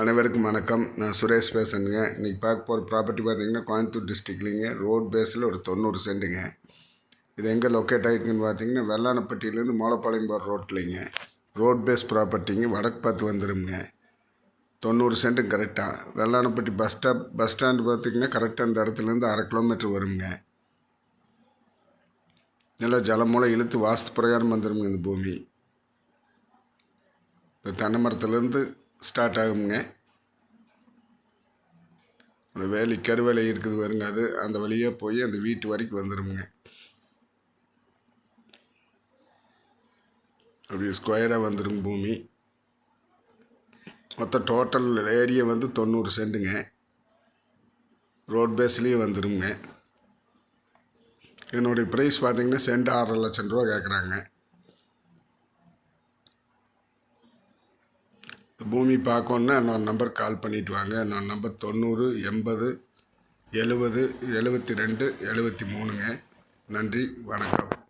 அனைவருக்கும் வணக்கம். நான் சுரேஷ் பேசுகிறேங்க இன்றைக்கி பார்க்க போகிற ப்ராப்பர்ட்டி பார்த்தீங்கன்னா கோயம்புத்தூர் டிஸ்ட்ரிக்ட்லிங்க ரோட் பேஸில் ஒரு தொண்ணூறு சென்ட்டுங்க இது எங்கே லொக்கேட் ஆகிருக்குன்னு பார்த்தீங்கன்னா வெள்ளானப்பட்டியிலேருந்து மோலப்பாளையம் போகிற ரோட்லிங்க ரோட் பேஸ் ப்ராப்பர்ட்டிங்க வடக்கு பார்த்து வந்துடுங்க தொண்ணூறு சென்ட்டு கரெக்டாக Vellanapatti bus stop bus stand பார்த்தீங்கன்னா கரெக்டாக அந்த இடத்துலேருந்து அரை கிலோமீட்டர் வருங்க நல்லா ஜலமூலம் இழுத்து வாஸ்து பிரகாரம் வந்துடுங்க இந்த பூமி. இந்த தென்னை மரத்துலேருந்து ஸ்டார்ட் ஆகுங்க அந்த வேலி கருவேலை இருக்குது வருங்க அது அந்த வழியாக போய் அந்த வீட்டு வரைக்கும் வந்துடுங்க அப்படி ஸ்கொயராக வந்துடும் பூமி. மொத்தம் டோட்டல் ஏரியா வந்து தொண்ணூறு சென்ட்டுங்க ரோட் பேஸ்லேயே வந்துடுங்க என்னுடைய ப்ரைஸ் பார்த்தீங்கன்னா சென்ட் ஆறரை லட்சம் ரூபா கேட்குறாங்க பூமி பார்க்கணுன்னா என்னோட நம்பர் கால் பண்ணிட்டு வாங்க. என்னோட நம்பர் தொண்ணூறு எண்பது எழுபது எழுபத்தி ரெண்டு எழுபத்தி மூணுங்க. நன்றி வணக்கம்.